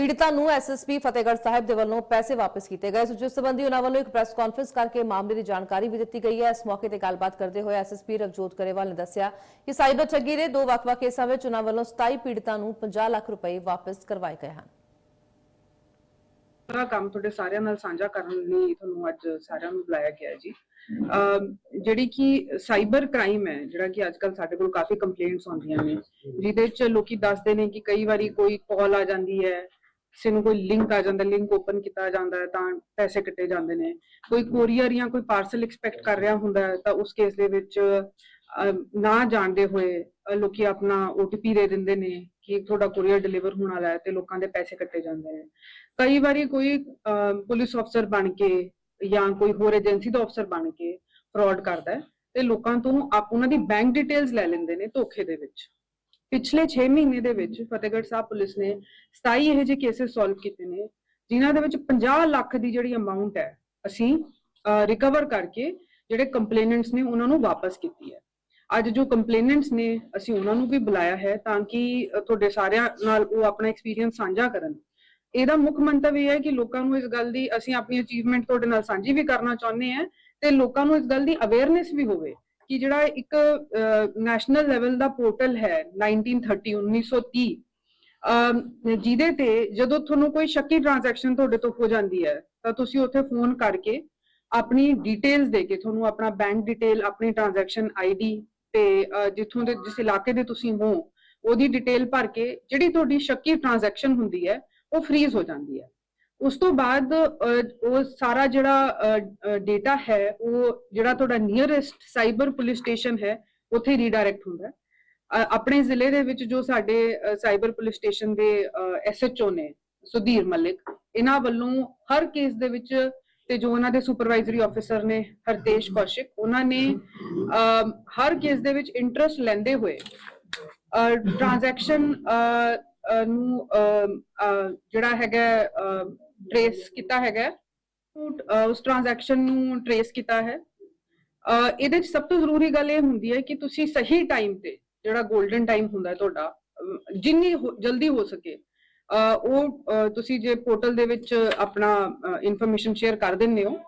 ਪੀੜਤਾ ਨੂੰ ਐਸਐਸਪੀ ਫਤਿਹਗੜ੍ਹ ਸਾਹਿਬ ਦੇ ਵੱਲੋਂ ਪੈਸੇ ਵਾਪਸ ਕੀਤੇ ਗਏ। ਸੋ ਜਿਸ ਸੰਬੰਧੀ ਉਹਨਾਂ ਵੱਲੋਂ ਇੱਕ ਪ੍ਰੈਸ ਕਾਨਫਰੰਸ ਕਰਕੇ ਮਾਮਲੇ ਦੀ ਜਾਣਕਾਰੀ ਵੀ ਦਿੱਤੀ ਗਈ ਹੈ। ਇਸ ਮੌਕੇ ਤੇ ਗੱਲਬਾਤ ਕਰਦੇ ਹੋਏ ਐਸਐਸਪੀ ਰਵਜੋਤ ਕਰੇਵਾਲ ਨੇ ਦੱਸਿਆ ਕਿ ਸਾਈਬਰ ਠੱਗੀ ਦੇ ਦੋ ਵੱਖ-ਵੱਖ ਕੇਸਾਂ ਵਿੱਚ ਉਹਨਾਂ ਵੱਲੋਂ 27 ਪੀੜਤਾਂ ਨੂੰ 50 ਲੱਖ ਰੁਪਏ ਵਾਪਸ ਕਰਵਾਏ ਗਏ ਹਨ। ਸਾਰਾ ਕੰਮ ਤੁਹਾਡੇ ਸਾਰਿਆਂ ਨਾਲ ਸਾਂਝਾ ਕਰਨ ਲਈ ਤੁਹਾਨੂੰ ਅੱਜ ਸਾਰਿਆਂ ਨੂੰ ਬੁਲਾਇਆ ਗਿਆ ਜੀ। ਜਿਹੜੀ ਕਿ ਸਾਈਬਰ ਕ੍ਰਾਈਮ ਹੈ, ਜਿਹੜਾ ਕਿ ਅੱਜਕੱਲ ਸਾਡੇ ਕੋਲ ਕਾਫੀ ਕੰਪਲੇਂਟਸ ਆਉਂਦੀਆਂ ਨੇ, ਜਿਹਦੇ ਚ ਲੋਕੀ ਦੱਸਦੇ ਨੇ ਕਿ ਕਈ ਵਾਰੀ ਕੋਈ ਕਾਲ ਆ ਜਾਂਦੀ ਹੈ ਕਿਸੇ ਨੂੰ ਕੋਈ ਲਿੰਕ ਆ ਜਾਂਦਾ ਲਿੰਕ ਓਪਨ ਕੀਤਾ ਜਾਂਦਾ ਹੈ ਤਾਂ ਪੈਸੇ ਕੱਟੇ ਜਾਂਦੇ ਨੇ। ਕੋਈ ਕੋਰੀਅਰ ਜਾਂ ਕੋਈ ਪਾਰਸਲ ਐਕਸਪੈਕਟ ਕਰ ਰਿਹਾ ਹੁੰਦਾ ਹੈ ਤਾਂ ਉਸ ਕੇਸ ਦੇ ਵਿੱਚ ਨਾ ਜਾਣਦੇ ਹੋਏ ਲੋਕੀ ਆਪਣਾ OTP ਦੇ ਦਿੰਦੇ ਨੇ ਕਿ ਤੁਹਾਡਾ ਕੋਰੀਅਰ ਡਿਲੀਵਰ ਹੋਣ ਵਾਲਾ ਹੈ ਤੇ ਲੋਕਾਂ ਦੇ ਪੈਸੇ ਕੱਟੇ ਜਾਂਦੇ ਨੇ। ਕਈ ਵਾਰੀ ਕੋਈ ਪੁਲਿਸ ਅਫਸਰ ਬਣ ਕੇ ਜਾਂ ਕੋਈ ਹੋਰ ਏਜੰਸੀ ਦਾ ਅਫਸਰ ਬਣ ਕੇ ਫਰਾਡ ਕਰਦਾ ਹੈ ਤੇ ਲੋਕਾਂ ਤੋਂ ਆਪ, ਉਹਨਾਂ ਦੀ ਬੈਂਕ ਡਿਟੇਲਸ ਲੈ ਲੈਂਦੇ ਨੇ ਧੋਖੇ ਦੇ ਵਿੱਚ। ਪਿਛਲੇ 6 ਮਹੀਨੇ ਦੇ ਵਿੱਚ ਫਤਿਹਗੜ੍ਹ ਸਾਹਿਬ ਪੁਲਿਸ ਨੇ 27 ਇਹੋ ਜਿਹੇ ਕੇसेस ਸੋਲਵ ਕੀਤੇ ਨੇ, ਜਿਨ੍ਹਾਂ ਦੇ ਵਿੱਚ 50 ਲੱਖ ਦੀ ਜਿਹੜੀ ਅਮਾਉਂਟ ਹੈ, ਅਸੀਂ ਰਿਕਵਰ ਕਰਕੇ ਜਿਹੜੇ ਕੰਪਲੇਨੈਂਟਸ ਨੇ ਉਹਨਾਂ ਨੂੰ ਵਾਪਸ ਕੀਤੀ ਹੈ। ਅੱਜ ਜੋ ਕੰਪਲੇਨੈਂਟਸ ਨੇ, ਅਸੀਂ ਉਹਨਾਂ ਨੂੰ ਵੀ ਬੁਲਾਇਆ ਹੈ ਤਾਂ ਕਿ ਤੁਹਾਡੇ ਸਾਰਿਆਂ ਨਾਲ ਉਹ ਆਪਣਾ ਐਕਸਪੀਰੀਅੰਸ ਸਾਂਝਾ ਕਰਨ। ਇਹਦਾ ਮੁੱਖ ਮੰਤਵ ਇਹ ਹੈ ਕਿ ਲੋਕਾਂ ਨੂੰ ਇਸ ਗੱਲ ਦੀ, ਅਸੀਂ ਆਪਣੀ ਅਚੀਵਮੈਂਟ ਤੁਹਾਡੇ ਨਾਲ ਸਾਂਝੀ ਵੀ ਕਰਨਾ ਚਾਹੁੰਦੇ ਹਾਂ ਤੇ ਲੋਕਾਂ ਨੂੰ ਇਸ ਗੱਲ ਦੀ ਅਵੇਅਰਨੈਸ ਵੀ ਹੋਵੇ। ਕਿ ਜਿਹੜਾ ਇੱਕ ਨੈਸ਼ਨਲ ਲੈਵਲ ਦਾ ਪੋਰਟਲ ਹੈ 1930 1930 ਜਿਹਦੇ ਤੇ ਜਦੋਂ ਤੁਹਾਨੂੰ ਕੋਈ ਸ਼ੱਕੀ ਟ੍ਰਾਂਜੈਕਸ਼ਨ ਤੁਹਾਡੇ ਤੋਂ ਹੋ ਜਾਂਦੀ ਹੈ ਤਾਂ ਤੁਸੀਂ ਉੱਥੇ ਫੋਨ ਕਰਕੇ ਆਪਣੀ ਡਿਟੇਲਸ ਦੇ ਕੇ ਤੁਹਾਨੂੰ ਆਪਣਾ ਬੈਂਕ ਡਿਟੇਲ ਆਪਣੀ ਟ੍ਰਾਂਜੈਕਸ਼ਨ ਆਈਡੀ ਤੇ ਅ, ਜਿੱਥੋਂ ਦੇ ਜਿਸ ਇਲਾਕੇ ਦੇ ਤੁਸੀਂ ਹੋ ਉਹਦੀ ਡਿਟੇਲ ਭਰ ਕੇ ਜਿਹੜੀ ਤੁਹਾਡੀ ਸ਼ੱਕੀ ਟ੍ਰਾਂਜੈਕਸ਼ਨ ਹੁੰਦੀ ਹੈ ਉਹ ਫ੍ਰੀਜ਼ ਹੋ ਜਾਂਦੀ ਹੈ। ਉਸ ਤੋਂ ਬਾਅਦ ਉਹ ਸਾਰਾ ਜਿਹੜਾ ਡੇਟਾ ਹੈ, ਉਹ ਜਿਹੜਾ ਤੁਹਾਡਾ ਨੀਅਰੈਸਟ ਸਾਈਬਰ ਪੁਲਿਸ ਸਟੇਸ਼ਨ ਹੈ, ਉੱਥੇ ਰੀਡਾਇਰੈਕਟ ਹੁੰਦਾ ਹੈ। ਆਪਣੇ ਜ਼ਿਲ੍ਹੇ ਦੇ ਵਿੱਚ ਜੋ ਸਾਡੇ ਸਾਈਬਰ ਪੁਲਿਸ ਸਟੇਸ਼ਨ ਦੇ ਐਸਐਚਓ ਨੇ, ਸੁਧੀਰ ਮਲਿਕ, ਇਹਨਾਂ ਵੱਲੋਂ ਹਰ ਕੇਸ ਦੇ ਵਿੱਚ ਤੇ ਜੋ ਉਹਨਾਂ ਦੇ ਸੁਪਰਵਾਈਜ਼ਰੀ ਆਫੀਸਰ ਨੇ ਹਰਤੇਸ਼ ਕੌਸ਼ਿਕ, ਉਹਨਾਂ ਨੇ ਹਰ ਕੇਸ ਦੇ ਵਿੱਚ ਇੰਟਰਸਟ ਲੈਂਦੇ ਹੋਏ ਟ੍ਰਾਂਜੈਕਸ਼ਨ ਨੂੰ ਜਿਹੜਾ ਹੈਗਾ ਟ੍ਰੇਸ ਕੀਤਾ ਹੈਗਾ ਉਸ ਟ੍ਰਾਂਜੈਕਸ਼ਨ ਨੂੰ ਟ੍ਰੇਸ ਕੀਤਾ ਹੈ। ਇਹਦੇ ਵਿੱਚ ਸਭ ਤੋਂ ਜ਼ਰੂਰੀ ਗੱਲ ਇਹ ਹੁੰਦੀ ਹੈ ਕਿ ਤੁਸੀਂ ਸਹੀ ਟਾਈਮ ਤੇ ਜਿਹੜਾ 골ਡਨ ਟਾਈਮ ਹੁੰਦਾ ਤੁਹਾਡਾ ਜਿੰਨੀ ਜਲਦੀ ਹੋ ਸਕੇ ਉਹ ਤੁਸੀਂ ਜੇ ਪੋਰਟਲ ਦੇ ਵਿੱਚ ਆਪਣਾ ਇਨਫੋਰਮੇਸ਼ਨ ਸ਼ੇਅਰ ਕਰ ਦਿੰਦੇ ਹੋ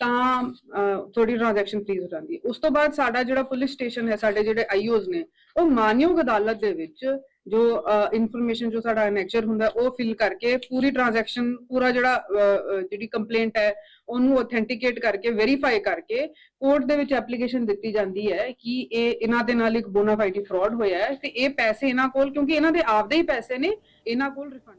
ਤਾਂ ਅ, ਤੁਹਾਡੀ ਟ੍ਰਾਂਜੈਕਸ਼ਨ ਫ੍ਰੀਜ਼ ਹੋ ਜਾਂਦੀ ਹੈ। ਉਸ ਤੋਂ ਬਾਅਦ ਸਾਡਾ ਜਿਹੜਾ ਪੁਲਿਸ ਸਟੇਸ਼ਨ ਹੈ ਸਾਡੇ ਜਿਹੜੇ ਆਈਓਜ਼ ਨੇ ਉਹ ਮਾਨਯੋਗ ਅਦਾਲਤ ਦੇ ਵਿੱਚ ਜੋ ਇਨਫੋਰਮੇਸ਼ਨ ਜੋ ਸਾਡਾ ਨੇਚਰ ਹੁੰਦਾ, ਉਹ ਫਿਲ ਕਰਕੇ ਪੂਰੀ ਟ੍ਰਾਂਜੈਕਸ਼ਨ ਪੂਰਾ ਜਿਹੜਾ ਜਿਹੜੀ ਕੰਪਲੇਂਟ ਹੈ, ਉਹਨੂੰ ਅਥੈਂਟੀਕੇਟ ਕਰਕੇ ਵੈਰੀਫਾਈ ਕਰਕੇ ਕੋਰਟ ਦੇ ਵਿੱਚ ਐਪਲੀਕੇਸ਼ਨ ਦਿੱਤੀ ਜਾਂਦੀ ਹੈ ਕਿ ਇਹ ਇਹਨਾਂ ਦੇ ਨਾਲ ਇੱਕ ਬੋਨਾਫਾਈਡੀ ਫਰਾਡ ਹੋਇਆ ਹੈ ਤੇ ਇਹ ਪੈਸੇ ਇਹਨਾਂ ਕੋਲ, ਕਿਉਂਕਿ ਇਹਨਾਂ ਦੇ ਆਪਦੇ ਹੀ ਪੈਸੇ ਨੇ, ਇਹਨਾਂ ਕੋਲ ਰਿਫੰਡ